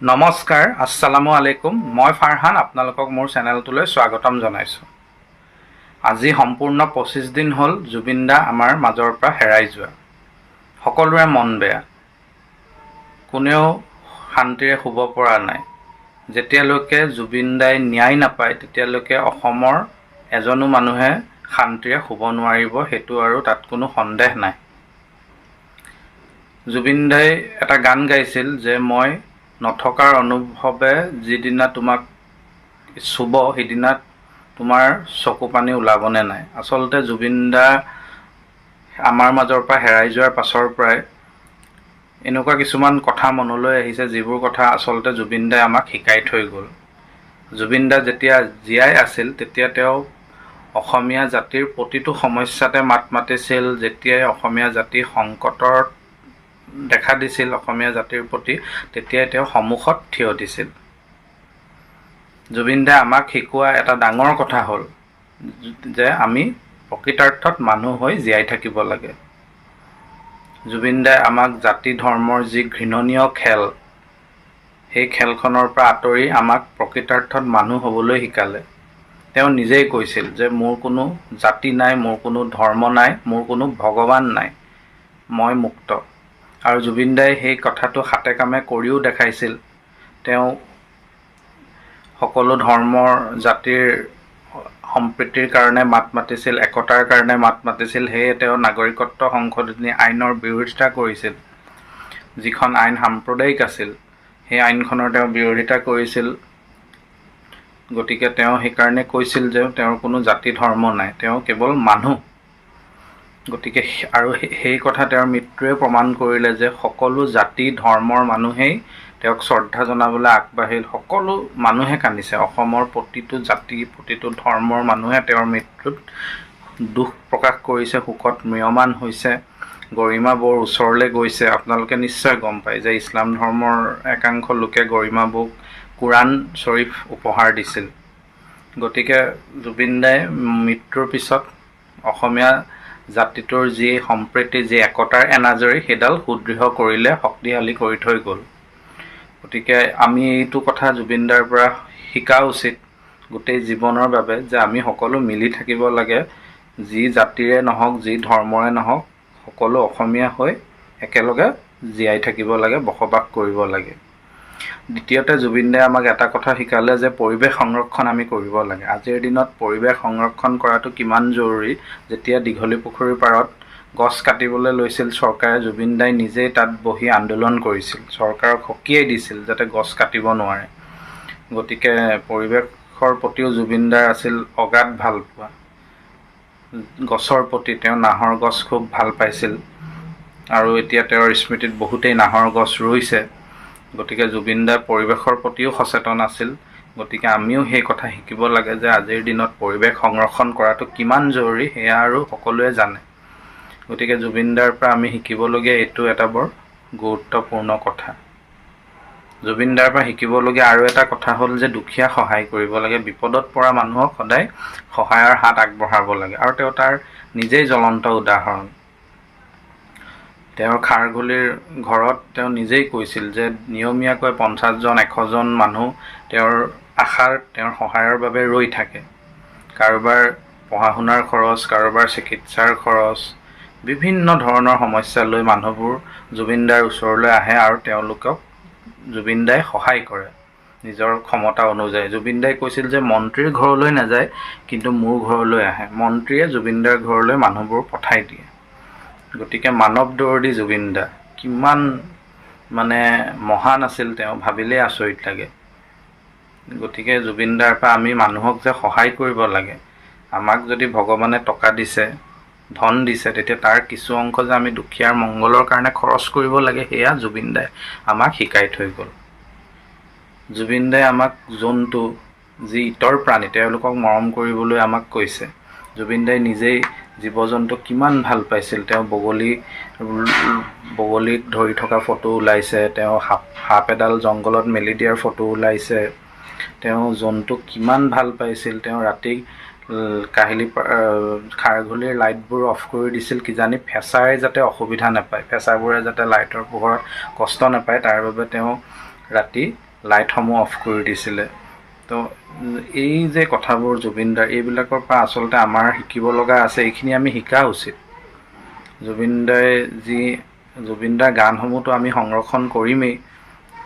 নমস্কাৰ আছালামু আলাইকুম। মই ফাৰহান আপোনালোকক মোৰ চেনেলটোলৈ স্বাগতম জনাইছোঁ। আজি সম্পূৰ্ণ পঁচিছ দিন হ'ল জুবিন দা আমাৰ মাজৰ পৰা হেৰাই যোৱা। সকলোৰে মন বেয়া। কোনেও শান্তিৰে শুব পৰা নাই। যেতিয়ালৈকে জুবিন দাই ন্যায় নাপায় তেতিয়ালৈকে অসমৰ এজনো মানুহে শান্তিৰে শুব নোৱাৰিব সেইটো আৰু তাত কোনো সন্দেহ নাই। জুবিন দাই এটা গান গাইছিল যে মই নথকাৰ অনুভৱে যিদিনা তোমাক চুব সিদিনা তোমাৰ চকু পানী ওলাবনে নাই। আচলতে জুবিন দা আমাৰ মাজৰ পৰা হেৰাই যোৱাৰ পাছৰ পৰাই এনেকুৱা কিছুমান কথা মনলৈ আহিছে যিবোৰ কথা আচলতে জুবিন দাই আমাক শিকাই থৈ গ'ল। জুবিন দা যেতিয়া জীয়াই আছিল তেতিয়া তেওঁ অসমীয়া জাতিৰ প্ৰতিটো সমস্যাতে মাত মাতিছিল। যেতিয়াই অসমীয়া জাতি সংকটত দেখা দিছিল অসমীয়া জাতিৰ প্ৰতি তেতিয়াই তেওঁ সন্মুখত থিয় দিছিল। জুবিন দাই আমাক শিকোৱা এটা ডাঙৰ কথা হ'ল যে আমি প্ৰকৃতাৰ্থত মানুহ হৈ জীয়াই থাকিব লাগে। জুবিন দাই আমাক জাতি ধৰ্মৰ যি ঘৃণনীয় খেল সেই খেলখনৰ পৰা আঁতৰি আমাক প্ৰকৃতাৰ্থত মানুহ হ'বলৈ শিকালে। তেওঁ নিজেই কৈছিল যে মোৰ কোনো জাতি নাই মোৰ কোনো ধৰ্ম নাই মোৰ কোনো ভগৱান নাই মই মুক্ত। আৰু জুবিন দাই সেই কথাটো হাতে কামে কৰিও দেখাইছিল। তেওঁ সকলো ধৰ্মৰ জাতিৰ সম্প্ৰীতিৰ কাৰণে মাত মাতিছিল একতাৰ কাৰণে মাত মাতিছিল সেয়ে তেওঁ নাগৰিকত্ব সংশোধনী আইনৰ বিৰোধিতা কৰিছিল। যিখন আইন সাম্প্ৰদায়িক আছিল সেই আইনখনৰ তেওঁ বিৰোধিতা কৰিছিল। গতিকে তেওঁ সেইকাৰণে কৈছিল যে তেওঁৰ কোনো জাতি ধৰ্ম নাই তেওঁ কেৱল মানুহ। গতিকে আৰু সেই কথা তেওঁৰ মৃত্যুৱে প্ৰমাণ কৰিলে যে সকলো জাতি ধৰ্মৰ মানুহেই তেওঁক শ্ৰদ্ধা জনাবলৈ আগবাঢ়িল। সকলো মানুহে কান্দিছে। অসমৰ প্ৰতিটো জাতি প্ৰতিটো ধৰ্মৰ মানুহে তেওঁৰ মৃত্যুত দুখ প্ৰকাশ কৰিছে শোকত ম্ৰিয়মান হৈছে। গৰিমা বৌৰ ওচৰলৈ গৈছে। আপোনালোকে নিশ্চয় গম পায় যে ইছলাম ধৰ্মৰ একাংশ লোকে গৰিমা বৌক কোৰাণ শ্বৰীফ উপহাৰ দিছিল। গতিকে জুবিন দাই মৃত্যুৰ পিছত অসমীয়া জাতিটোৰ যি সম্প্ৰীতি যি একতাৰ এনাজৰী সেইডাল সুদৃঢ় কৰিলে শক্তিশালী কৰি থৈ গ'ল। গতিকে আমি এইটো কথা জুবিন দাৰ পৰা শিকা উচিত গোটেই জীৱনৰ বাবে যে আমি সকলো মিলি থাকিব লাগে। যি জাতিৰে নহওক যি ধৰ্মৰে নহওক সকলো অসমীয়া হৈ একেলগে জীয়াই থাকিব লাগে বসবাস কৰিব লাগে। দ্বিতীয়তে জুবিন দাই আমাক এটা কথা শিকালে যে পৰিৱেশ সংৰক্ষণ আমি কৰিব লাগে। আজিৰ দিনত পৰিৱেশ সংৰক্ষণ কৰাটো কিমান জৰুৰী? যেতিয়া দীঘলী পুখুৰীৰ পাৰত গছ কাটিবলৈ লৈছিল চৰকাৰে জুবিন দাই নিজেই তাত বহি আন্দোলন কৰিছিল। চৰকাৰক সকীয়াই দিছিল যাতে গছ কাটিব নোৱাৰে। গতিকে পৰিৱেশৰ প্ৰতিও জুবিন দাৰ আছিল অগাধ ভাল পোৱা গছৰ প্ৰতি তেওঁ নাহৰ গছ খুব ভাল পাইছিল। আৰু এতিয়া তেওঁৰ স্মৃতিত বহুতেই নাহৰ গছ ৰুইছে। গতিকে জুবিন দা পৰিৱেশৰ প্ৰতিও সচেতন আছিল। গতিকে আমিও সেই কথা শিকিব লাগে যে আজিৰ দিনত পৰিৱেশ সংৰক্ষণ কৰাটো কিমান জৰুৰী সেয়া আৰু সকলোৱে জানে। গতিকে জুবিন দাৰ পৰা আমি শিকিবলগীয়া এইটো এটা বৰ গুৰুত্বপূৰ্ণ কথা। জুবিন দাৰ পৰা শিকিবলগীয়া আৰু এটা কথা হ'ল যে দুখীয়া সহায় কৰিব লাগে বিপদত পৰা মানুহক সদায় সহায়ৰ হাত আগবঢ়াব লাগে। আৰু তেওঁ তাৰ নিজেই জ্বলন্ত উদাহৰণ। তেওঁৰ খাৰঘুলিৰ ঘৰত তেওঁ নিজেই কৈছিল যে নিয়মীয়াকৈ পঞ্চাছজন এশজন মানুহ তেওঁৰ আশাৰ তেওঁৰ সহায়ৰ বাবে ৰৈ থাকে। কাৰোবাৰ পঢ়া শুনাৰ খৰচ কাৰোবাৰ চিকিৎসাৰ খৰচ বিভিন্ন ধৰণৰ সমস্যা লৈ মানুহবোৰ জুবিন দাৰ ওচৰলৈ আহে আৰু তেওঁলোকক জুবিন দাই সহায় কৰে নিজৰ ক্ষমতা অনুযায়ী। জুবিন দাই কৈছিল যে মন্ত্ৰীৰ ঘৰলৈ নাযায় কিন্তু মোৰ ঘৰলৈ আহে। মন্ত্ৰীয়ে জুবিন দাৰ ঘৰলৈ মানুহবোৰ পঠাই দিয়ে। গতিকে মানৱ দৌৰদী জুবিন দা কিমান মানে মহান আছিল তেওঁ ভাবিলেই আচৰিত লাগে। গতিকে জুবিন দাৰ পৰা আমি মানুহক যে সহায় কৰিব লাগে আমাক যদি ভগৱানে টকা দিছে ধন দিছে তেতিয়া তাৰ কিছু অংশ যে আমি দুখীয়াৰ মংগলৰ কাৰণে খৰচ কৰিব লাগে সেয়া জুবিন দাই আমাক শিকাই থৈ গ'ল। জুবিন দাই আমাক জন্তু যি ইতৰ প্ৰাণী তেওঁলোকক মৰম কৰিবলৈ আমাক কৈছে। জুবিন দাই নিজেই জীৱ জন্তুক কিমান ভাল পাইছিল? তেওঁ বগলী বগলীক ধৰি থকা ফটো ওলাইছে তেওঁ সাপ সাপ এডাল জংঘলত মেলি দিয়াৰ ফটো ওলাইছে তেওঁ জন্তুক কিমান ভাল পাইছিল? তেওঁ ৰাতি কাহিলী খাৰঘুলিৰ লাইটবোৰ অফ কৰি দিছিল কিজানি ফেঁচাৰে যাতে অসুবিধা নাপায়। ফেঁচাবোৰে যাতে লাইটৰ পোহৰত কষ্ট নাপায় তাৰ বাবে তেওঁ ৰাতি লাইটসমূহ অফ কৰি দিছিলে। তো এই যে কথাবোৰ জুবিনদাৰ এইবিলাকৰ পৰা আচলতে আমাৰ শিকিব লগা আছে এইখিনি আমি শিকা উচিত। জুবিনদাই যি জুবিনদাৰ গানসমূহতো আমি সংৰক্ষণ কৰিমেই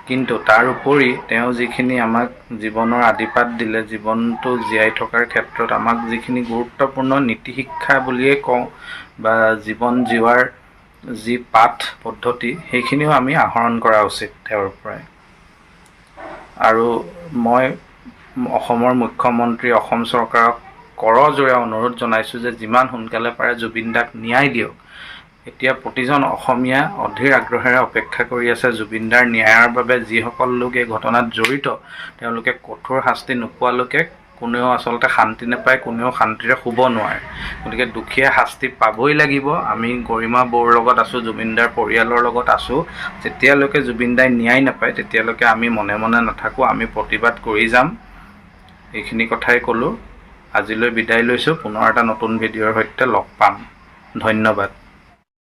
কিন্তু তাৰ উপৰি তেওঁ যিখিনি আমাক জীৱনৰ আদিপাঠ দিলে জীৱনটো জীয়াই থকাৰ ক্ষেত্ৰত আমাক যিখিনি গুৰুত্বপূৰ্ণ নীতি শিক্ষা বুলিয়েই কওঁ বা জীৱন জীৱাৰ যি পাঠ পদ্ধতি সেইখিনিও আমি আহৰণ কৰা উচিত তেওঁৰ পৰাই। আৰু মই অসমৰ মুখ্যমন্ত্ৰী অসম চৰকাৰক কৰজোৰে অনুৰোধ জনাইছোঁ যে যিমান সোনকালে পাৰে জুবিনদাক ন্যায় দিয়ক। এতিয়া প্ৰতিজন অসমীয়া অধীৰ আগ্ৰহেৰে অপেক্ষা কৰি আছে জুবিনদাৰ ন্যায়ৰ বাবে যিসকল লোক এই ঘটনাত জড়িত তেওঁলোকে কঠোৰ শাস্তি নোপোৱালৈকে কোনেও আচলতে শান্তি নাপায় কোনেও শান্তিৰে শুব নোৱাৰে। গতিকে দুখীয়া শাস্তি পাবই লাগিব। আমি গৰিমা বৌৰ লগত আছোঁ জুবিনদাৰ পৰিয়ালৰ লগত আছোঁ। যেতিয়ালৈকে জুবিনদাই ন্যায় নাপায় তেতিয়ালৈকে আমি মনে মনে নাথাকোঁ। আমি প্ৰতিবাদ কৰি যাম। এইখিনি কথাই ক'লোঁ। আজিলৈ বিদায় লৈছোঁ। পুনৰ এটা নতুন ভিডিঅ'ৰ সৈতে লগ পাম। ধন্যবাদ।